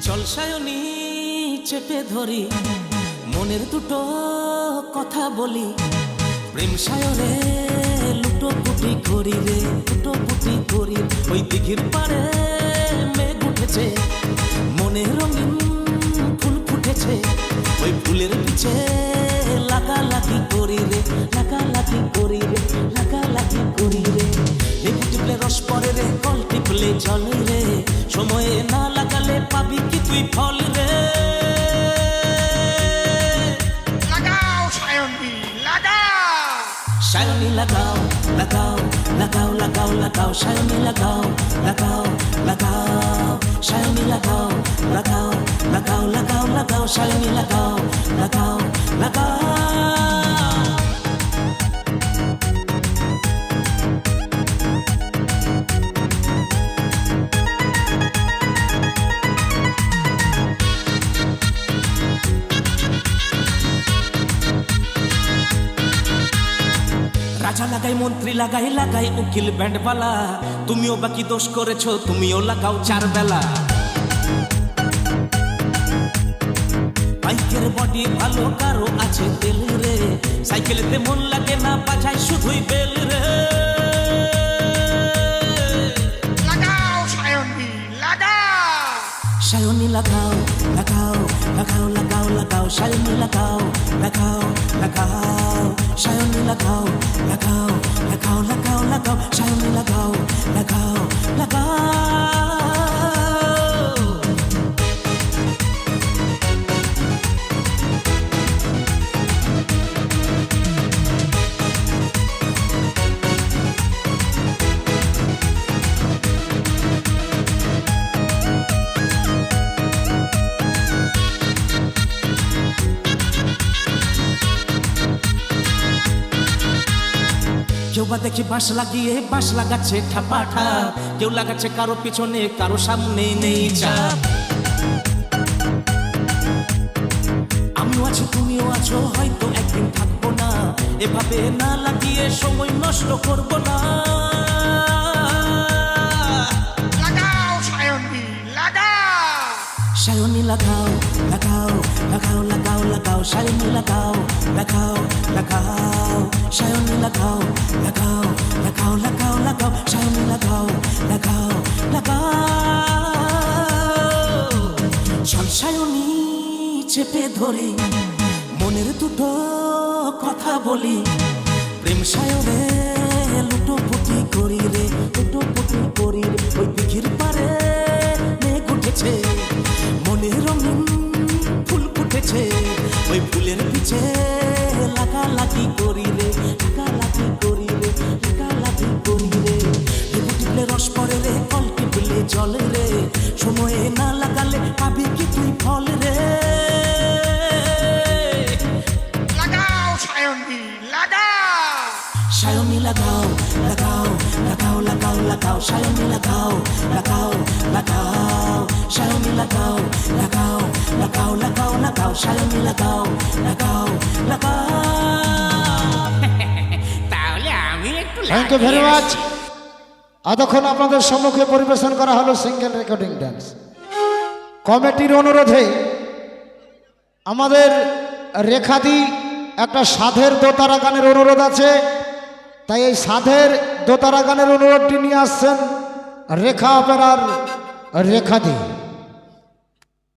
চল চেপে ধরি, মনের দুটো কথা বলি। প্রেম লুটো পুটি করি রে, লুটো পুটি করি। ওই দিঘির মেঘ উঠেছে রঙিন ফুল ফুটেছে। ওই ফুলের পিছে লাগালাগি করি রে, লাগালাগি করি রে, লাগালাগি করি রে। লেবু টিপলে রস পরে রে, কল টিপলে জল রে। সময়ে না পাবি কি তুই ফল রে লাগাও সায়ন্তি লাগাও সায়নি লাগাও লাগাও লাগাও লাগাও লাগাও সায়নি লাগাও লাগাও লাগাও সায়নি লাগাও লাগাও লাগাও লাগাও লাগাও সায়নি লাগাও লাগাও লাগাও রাজা লাগাই, মন্ত্রী লাগাই লাগাই উকিল ব্যান্ডবালা তুমিও বাকি দোষ করেছ, তুমিও লাগাও চার বেলা বাইকের বডি ভালো, কারও আছে তেল রে। সাইকেলেতে মন লাগে না, বাজায় শুধুই বেল রে। সায়নি লাগাও লাগাও লাগাও লাগাও লাগাও সায়নি লাগাও লাগাও লাগাও সায়নি লাগাও লাগাও লাগাও লাগাও লাগাও কেউ বা দেখি বাঁশ লাগিয়ে বাঁশ লাগাচ্ছে ঠাপাঠা কেউ লাগাচ্ছে কারও পিছনে কারও সামনে নেই চাপ। আমিও আছি তুমিও আছো হয়তো একদিন থাকব না। এভাবে না লাগিয়ে সময় নষ্ট করব না। সায়নি লাগাও লাগাও লাগাও লাগাও লাগাও সায়নি লাগাও লাগাও লাগাও সায়নি লাগাও। লাগাও লাগাও লাগাও লাগাও সায়নি লাগাও লাগাও লাগাও চল সায়নি চেপে ধরি, মনের দুটো কথা বলি। প্রেম সায়রে লুটো পুটি করি রে, লুটো পুটি করি রে, ওই দিঘির পারে মেঘ উঠেছে। মনে রঙিন ফুল ফুটেছে, ওই ফুলের পিছে লাগালাগি করি। রস পড়ে রে কল টিপলে জল রে সময়ে না লাগালে পাবি কি তুই ফল রে লাগাও সায়ন্তি লাগাও সায়নি লাগাও লাগাও লাগাও লাগাও লাগাও সায়নি লাগাও লাগাও লাগাও সায়নি লাগাও লাগাও লাগাও লাগাও লাগাও সায়নি লাগাও লাগাও লাগাও তাহলে আমি একটু থ্যাংক ইউ ভেরি মাচ এতক্ষণ আপনাদের সম্মুখে পরিবেশন করা হলো সিঙ্গেল রেকর্ডিং ড্যান্স কমিটির অনুরোধে আমাদের রেখাদি একটা সাধের দোতারা গানের অনুরোধ আছে, তাই এই সাধের দোতারা গানের অনুরোধটি নিয়ে আসছেন রেখা অপেরার রেখাদি।